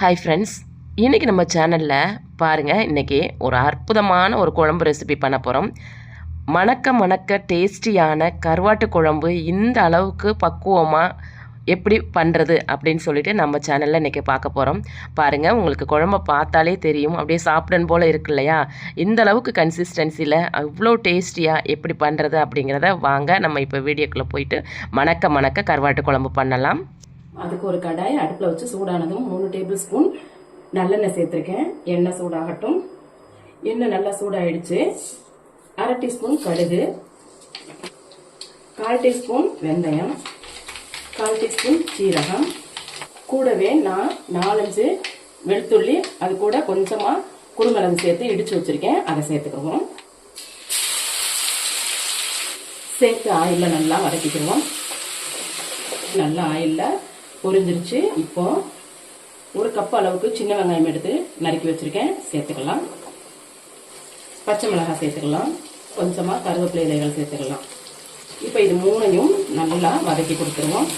Hi friends இன்றைக்கி நம்ம சேனலில் பாருங்கள் இன்றைக்கி ஒரு அற்புதமான ஒரு குழம்பு ரெசிபி பண்ண போகிறோம் மணக்க மணக்க டேஸ்டியான கருவாட்டு குழம்பு இந்த அளவுக்கு பக்குவமாக எப்படி பண்ணுறது அப்படின்னு சொல்லிட்டு நம்ம சேனலில் இன்றைக்கி பார்க்க போகிறோம் பாருங்கள் உங்களுக்கு குழம்ப பார்த்தாலே தெரியும். அப்படியே சாப்பிடணும் போல் இருக்கு இல்லையா? இந்த அளவுக்கு கன்சிஸ்டன்சியில் அவ்வளோ டேஸ்டியாக எப்படி பண்ணுறது அப்படிங்கிறத வாங்க நம்ம இப்போ வீடியோக்குள்ளே போயிட்டு மணக்க மணக்க கருவாட்டு குழம்பு பண்ணலாம். அதுக்கு ஒரு கடாய் அடுப்பில் வச்சு சூடானதும் மூணு டேபிள் ஸ்பூன் நல்லெண்ணெய் சேர்த்துருக்கேன். எண்ணெய் சூடாகட்டும். எண்ணெய் நல்லா சூடாயிடுச்சு. அரை டீஸ்பூன் கடுகு. கால் டீஸ்பூன் வெந்தயம். கால் டீஸ்பூன் சீரகம். கூடவே நான் நாலஞ்சு வெளுத்துள்ளி அது கூட கொஞ்சமாக குறுமிளகு சேர்த்து இடித்து வச்சுருக்கேன். அதை சேர்த்துக்குவோம். சேர்த்து ஆயிலில் நல்லா வதக்கிக்கிடுவோம் நல்லா ஆயிலில் பொரிஞ்சிருச்சு இப்போ ஒரு கப் அளவுக்கு சின்ன வெங்காயம் எடுத்து நறுக்கி வச்சிருக்கேன். சேர்த்துக்கலாம். பச்சை மிளகாய் சேர்த்துக்கலாம். கொஞ்சமாக கருவேப்பிலை இலைகள் சேர்த்துக்கலாம். இப்போ இது மூணையும் நல்லா வதக்கி கொடுத்துருவோம்.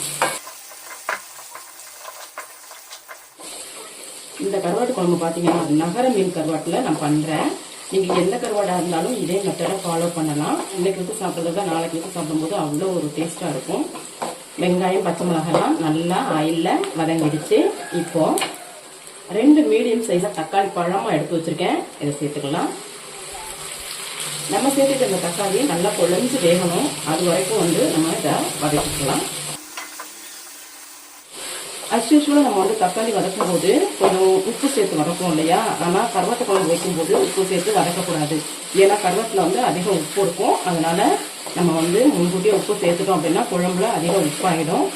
இந்த கருவாட்டு குழம்பு பார்த்தீங்கன்னா நகர மீன் கருவாட்டில் நான் பண்ணுறேன் நீங்கள் எந்த கருவாடாக இருந்தாலும் இதே மெத்தடை ஃபாலோ பண்ணலாம். இன்றைக்கு வந்து தான் நாளைக்கு வந்து சாப்பிடும்போது அவ்வளோ ஒரு டேஸ்ட்டாக இருக்கும். வெங்காயம் பச்சை மிளகாலாம் நல்லா ஆயிலில் வதங்கிடுச்சு. இப்போ ரெண்டு மீடியம் சைஸாக தக்காளி பழமாக எடுத்து வச்சுருக்கேன். இதை சேர்த்துக்கலாம். நம்ம சேர்த்துட்டு இந்த தக்காளி நல்லா பொழஞ்சு வேகணும். அது வரைக்கும் வந்து நம்ம இதை வதக்கிக்கலாம். அஸ் யூஸ்வலாக நம்ம வந்து தக்காளி வதக்கும் போது கொஞ்சம் உப்பு சேர்த்து வதக்கும் இல்லையா? ஆனால் கருவாட்டு குழம்பு வைக்கும்போது உப்பு சேர்த்து வதக்கக்கூடாது. ஏன்னா கருவாட்டில் வந்து அதிகம் உப்பு இருக்கும். அதனால் நம்ம வந்து முன்கூட்டியே உப்பு சேர்த்துட்டோம் அப்படின்னா குழம்புல அதிகம் உப்பாயிடும்.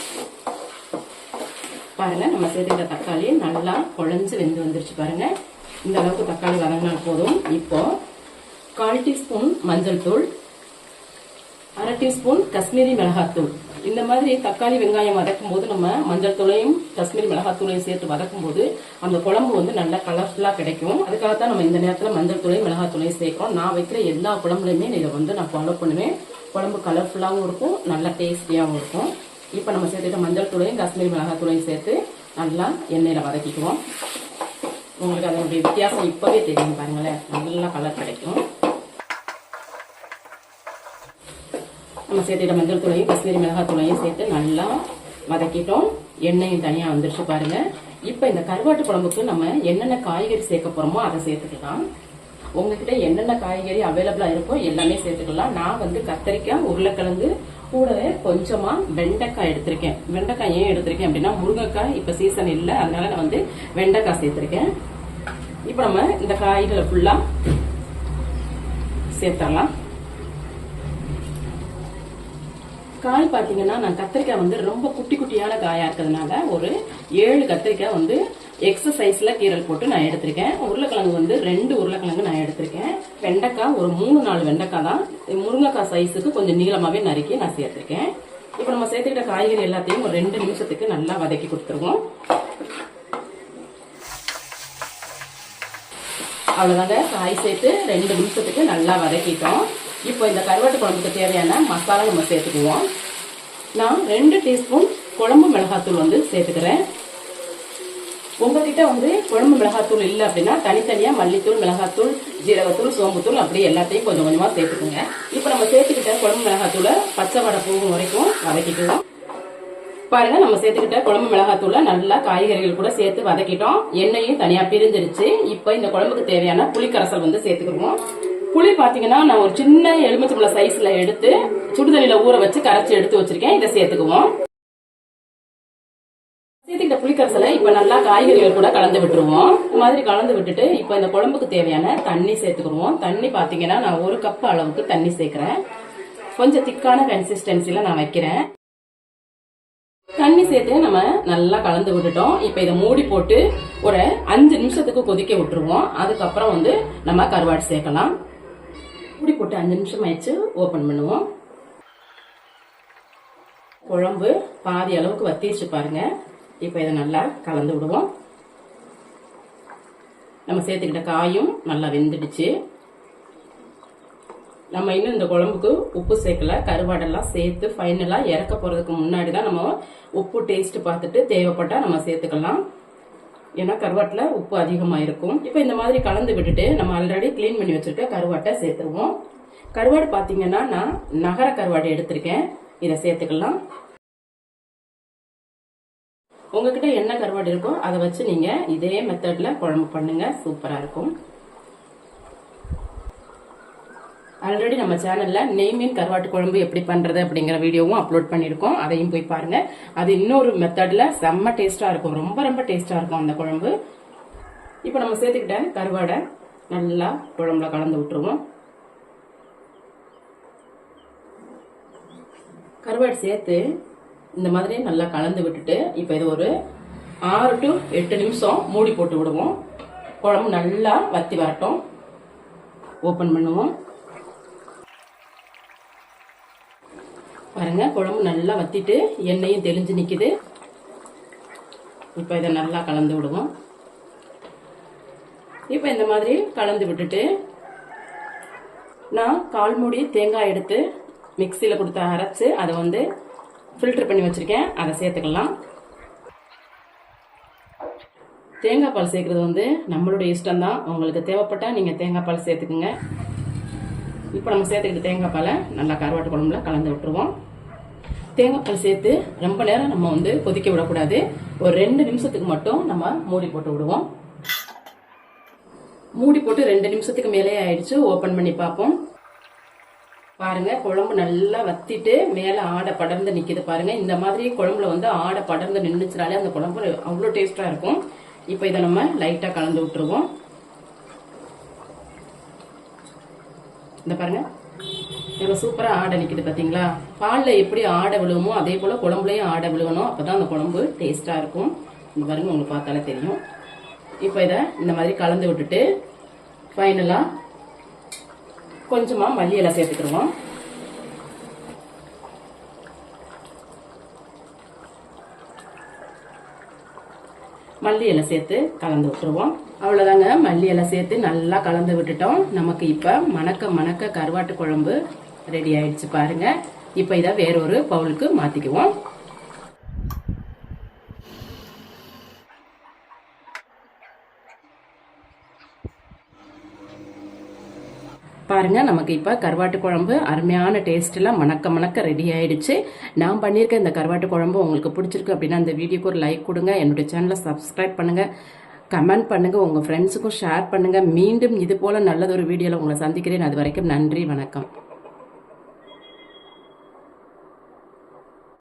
பாருங்கள் நம்ம சேர்த்துக்கிட்ட தக்காளி நல்லா குழஞ்சு வெந்து வந்துருச்சு பாருங்க. இந்த அளவுக்கு தக்காளி வதங்கினா போதும். இப்போ கால் டீஸ்பூன் மஞ்சள் தூள் அரை டீஸ்பூன் காஷ்மீரி மிளகாத்தூள். இந்த மாதிரி தக்காளி வெங்காயம் வதக்கும் போது நம்ம மஞ்சள் தூளையும் காஷ்மீர் மிளகாத்தூளையும் சேர்த்து வதக்கும் போது அந்த குழம்பு வந்து நல்லா கலர்ஃபுல்லாக கிடைக்கும். அதுக்காக தான் நம்ம இந்த நேரத்தில் மஞ்சள் தூளையும் மிளகாத்தூளையும் சேர்க்கிறோம். நான் வைக்கிற எல்லா குழம்புலையுமே இதை வந்து நான் ஃபாலோ பண்ணுவேன். குழம்பு கலர்ஃபுல்லாகவும் இருக்கும் நல்லா டேஸ்டியாகவும் இருக்கும். இப்போ நம்ம சேர்த்துக்கிட்ட மஞ்சள் தூளையும் காஷ்மீர் மிளகாத்தூளையும் சேர்த்து நல்லா எண்ணெயில் வதக்கிக்குவோம். உங்களுக்கு அதனுடைய வித்தியாசம் இப்போவே தெரியும் பாருங்களேன். நல்லா கலர் கிடைக்கும். நம்ம சேர்த்துட்ட மஞ்சள் தூளையும் காஷ்மீரி மிளகாய் தூளையும் சேர்த்து நல்லா வதக்கிட்டோம். எண்ணெயும் தனியாக வந்துருச்சு பாருங்க. இப்போ இந்த கருவாட்டு குழம்புக்கு நம்ம என்னென்ன காய்கறி சேர்க்க போறோமோ அதை சேர்த்துக்கலாம். உங்ககிட்ட என்னென்ன காய்கறி அவைலபிளாக இருக்கோ எல்லாமே சேர்த்துக்கலாம். நான் வந்து கத்தரிக்காய் உருளைக்கிழங்கு கூடவே கொஞ்சமாக வெண்டைக்காய் எடுத்திருக்கேன். வெண்டைக்காய் ஏன் எடுத்திருக்கேன் அப்படின்னா முருங்கைக்காய் இப்போ சீசன் இல்லை அதனால நான் வந்து வெண்டைக்காய் சேர்த்துருக்கேன். இப்போ நம்ம இந்த காய்களை ஃபுல்லாக சேர்த்துடலாம் காய் பார்த்தீங்கன்னா நான் கத்திரிக்காய் வந்து ரொம்ப குட்டி குட்டியான காயா இருக்கிறதுனால ஒரு ஏழு கத்திரிக்காய் வந்து எக்ஸசைஸ்ல கீரல் போட்டு நான் எடுத்திருக்கேன். உருளைக்கிழங்கு வந்து ரெண்டு உருளைக்கிழங்கு நான் எடுத்திருக்கேன். வெண்டைக்காய் ஒரு மூணு நாலு வெண்டைக்காய் தான். முருங்கைக்காய் சைஸுக்கு கொஞ்சம் நீளமாவே நறுக்கி நான் சேர்த்திருக்கேன். இப்போ நம்ம சேர்த்துக்கிட்ட காய்கறி எல்லாத்தையும் ஒரு ரெண்டு நிமிஷத்துக்கு நல்லா வதக்கி கொடுத்துருவோம். அவ்வளோதாங்க காய் சேர்த்து ரெண்டு நிமிஷத்துக்கு நல்லா வதக்கிட்டோம். இப்போ இந்த கருவாட்டு குழம்புக்கு தேவையான மசாலா நம்ம சேர்த்துக்குவோம். நான் ரெண்டு டீஸ்பூன் குழம்பு மிளகாத்தூள் வந்து சேர்த்துக்கிறேன். உங்ககிட்ட வந்து குழம்பு மிளகாத்தூள் இல்லை அப்படின்னா தனித்தனியாக மல்லித்தூள் மிளகாத்தூள் ஜீரகத்தூள் சோம்புத்தூள் அப்படி எல்லாத்தையும் கொஞ்சம் கொஞ்சமாக சேர்த்துக்குங்க. இப்போ நம்ம சேர்த்துக்கிட்ட குழம்பு மிளகாத்தூளை பச்சை வடை போகும் வரைக்கும் வதக்கிக்குவோம் பாருங்க நம்ம சேர்த்துக்கிட்ட குழம்பு மிளகாத்தூளை நல்லா காய்கறிகள் கூட சேர்த்து வதக்கிட்டோம். எண்ணெயும் தனியாக பிரிஞ்சிருச்சு. இப்போ இந்த குழம்புக்கு தேவையான புளிக்கரசல் வந்து சேர்த்துக்கிடுவோம். புளி பாத்தீங்கன்னா நான் ஒரு சின்ன எலுமிச்சம்பழ சைஸ்ல எடுத்து சுடுதண்ணில ஊற வச்சு கரைச்சி எடுத்து வச்சிருக்கேன். இதை சேர்த்துக்குவோம். சேர்த்துக்கிட்ட புளிக்கரசலை இப்ப நல்லா காய்கறிகள் கூட கலந்து விட்டுருவோம். இந்த மாதிரி கலந்து விட்டுட்டு இப்ப இந்த குழம்புக்கு தேவையான தண்ணி சேர்த்துக்கிடுவோம் தண்ணி பாத்தீங்கன்னா நான் ஒரு கப் அளவுக்கு தண்ணி சேர்க்கிறேன். கொஞ்சம் திக்கான கன்சிஸ்டன்சில நான் வைக்கிறேன். தண்ணி சேர்த்து நம்ம நல்லா கலந்து விட்டுட்டோம். இப்ப இதை மூடி போட்டு ஒரு அஞ்சு நிமிஷத்துக்கு கொதிக்க விட்டுருவோம். அதுக்கப்புறம் வந்து நம்ம கருவாடு சேர்க்கலாம். மூடி போட்டு அஞ்சு நிமிஷம் ஆயிடுச்சு ஓப்பன் பண்ணுவோம். குழம்பு பாதி அளவுக்கு வத்திடுச்சு பாருங்க. இப்போ இதை நல்லா கலந்து விடுவோம். நம்ம சேர்த்துக்கிட்ட காயும் நல்லா வெந்துடுச்சு. நம்ம இன்னும் இந்த குழம்புக்கு உப்பு சேர்க்கல. கருவாடெல்லாம் சேர்த்து ஃபைனலாக இறக்க போகிறதுக்கு முன்னாடி தான் நம்ம உப்பு டேஸ்ட் பார்த்துட்டு தேவைப்பட்டால் நம்ம சேர்த்துக்கலாம். ஏன்னா கருவாட்டில் உப்பு அதிகமாக இருக்கும் இப்போ இந்த மாதிரி கலந்து விட்டுட்டு நம்ம ஆல்ரெடி க்ளீன் பண்ணி வச்சுருக்க கருவாட்டை சேர்த்துருவோம். கருவாடு பார்த்தீங்கன்னா நான் நகர கருவாடு எடுத்திருக்கேன். இதை சேர்த்துக்கலாம். உங்ககிட்ட என்ன கருவாடு இருக்கோ அதை வச்சு நீங்கள் இதே மெத்தடில் குழம்பு பண்ணுங்கள் சூப்பராக இருக்கும். ஆல்ரெடி நம்ம சேனலில் நெய் மீன் கருவாட்டு குழம்பு எப்படி பண்ணுறது அப்படிங்கிற வீடியோவும் அப்லோட் பண்ணியிருக்கோம். அதையும் போய் பாருங்கள் அது இன்னொரு மெத்தடில் செம்ம டேஸ்ட்டாக இருக்கும். ரொம்ப ரொம்ப டேஸ்ட்டாக இருக்கும் அந்த குழம்பு. இப்போ நம்ம சேர்த்துக்கிட்ட கருவாடை நல்லா குழம்புல கலந்து விட்டுருவோம். கருவாடு சேர்த்து இந்த மாதிரி நல்லா கலந்து விட்டுட்டு இப்போ இது ஒரு ஆறு டு எட்டு நிமிஷம் மூடி போட்டு விடுவோம். குழம்பு நல்லா வத்தி வரட்டும். ஓப்பன் பண்ணுவோம். பாருங்க குழம்பு நல்லா வத்திட்டு எண்ணெயும் தெளிஞ்சு நிற்கிது இப்போ இதை நல்லா கலந்து விடுவோம். இப்போ இந்த மாதிரி கலந்து விட்டுட்டு நான் கால் மூடி தேங்காய் எடுத்து மிக்சியில் கொடுத்து அரைச்சு அதை வந்து ஃபில்டர் பண்ணி வச்சுருக்கேன். அதை சேர்த்துக்கலாம். தேங்காய் பால் சேர்க்குறது வந்து நம்மளுடைய இஷ்டம் தான் உங்களுக்கு தேவைப்பட்டால் நீங்கள் தேங்காய் பால் சேர்த்துக்குங்க. இப்போ நம்ம சேர்த்துக்கிட்ட தேங்காய் பாலை நல்லா கருவாட்டு குழம்புல கலந்து விட்டுருவோம். தேங்காய் பால் சேர்த்து ரொம்ப நேரம் நம்ம வந்து கொதிக்க விடக்கூடாது. ஒரு ரெண்டு நிமிஷத்துக்கு மட்டும் நம்ம மூடி போட்டு விடுவோம். மூடி போட்டு ரெண்டு நிமிஷத்துக்கு மேலே ஆயிடுச்சு. ஓப்பன் பண்ணி பார்ப்போம். பாருங்க குழம்பு நல்லா வத்திட்டு மேலே ஆடை படர்ந்து நிற்கிது பாருங்க. இந்த மாதிரி குழம்புல வந்து ஆடை படர்ந்து நின்றுச்சுனாலே அந்த குழம்பு அவ்வளோ டேஸ்டாக இருக்கும். இப்போ இதை நம்ம லைட்டாக கலந்து விட்டுருவோம். இந்த பாருங்க. இவ்வளோ சூப்பராக ஆடை நிற்கிது பார்த்தீங்களா பாலில் எப்படி ஆடை விழுவுமோ அதே போல் குழம்புலையும் ஆடை விழுவணும். அப்போ தான் அந்த குழம்பு டேஸ்ட்டாக இருக்கும். இந்த பாருங்க உங்களுக்கு பார்த்தாலே தெரியும். இப்போ இதை இந்த மாதிரி கலந்து விட்டுட்டு ஃபைனலாக கொஞ்சமாக மல்லி இலை சேர்த்துக்கிடுவோம். மல்லி இலை சேர்த்து கலந்து விட்டுருவோம். அவ்வளோதாங்க மல்லி இலை சேர்த்து நல்லா கலந்து விட்டுட்டோம். நமக்கு இப்போ மணக்க மணக்க கருவாட்டு குழம்பு ரெடி ஆயிடுச்சு பாருங்க. இப்போ இதை வேறொரு பவுலுக்கு மாற்றிக்குவோம் பாருங்க நமக்கு இப்போ கருவாட்டு குழம்பு அருமையான டேஸ்ட்டில் மணக்க மணக்க ரெடி ஆயிடுச்சு. நான் பண்ணியிருக்க இந்த கருவாட்டு குழம்பு உங்களுக்கு பிடிச்சிருக்கு அப்படின்னா இந்த வீடியோக்கு ஒரு லைக் கொடுங்க. என்னுடைய சேனலை சப்ஸ்கிரைப் பண்ணுங்க. கமெண்ட் பண்ணுங்க. உங்க ஃப்ரெண்ட்ஸுக்கும் ஷேர் பண்ணுங்க. மீண்டும் இது போல நல்லதொரு வீடியோவில் உங்களை சந்திக்கிறேன். அது வரைக்கும் நன்றி வணக்கம்.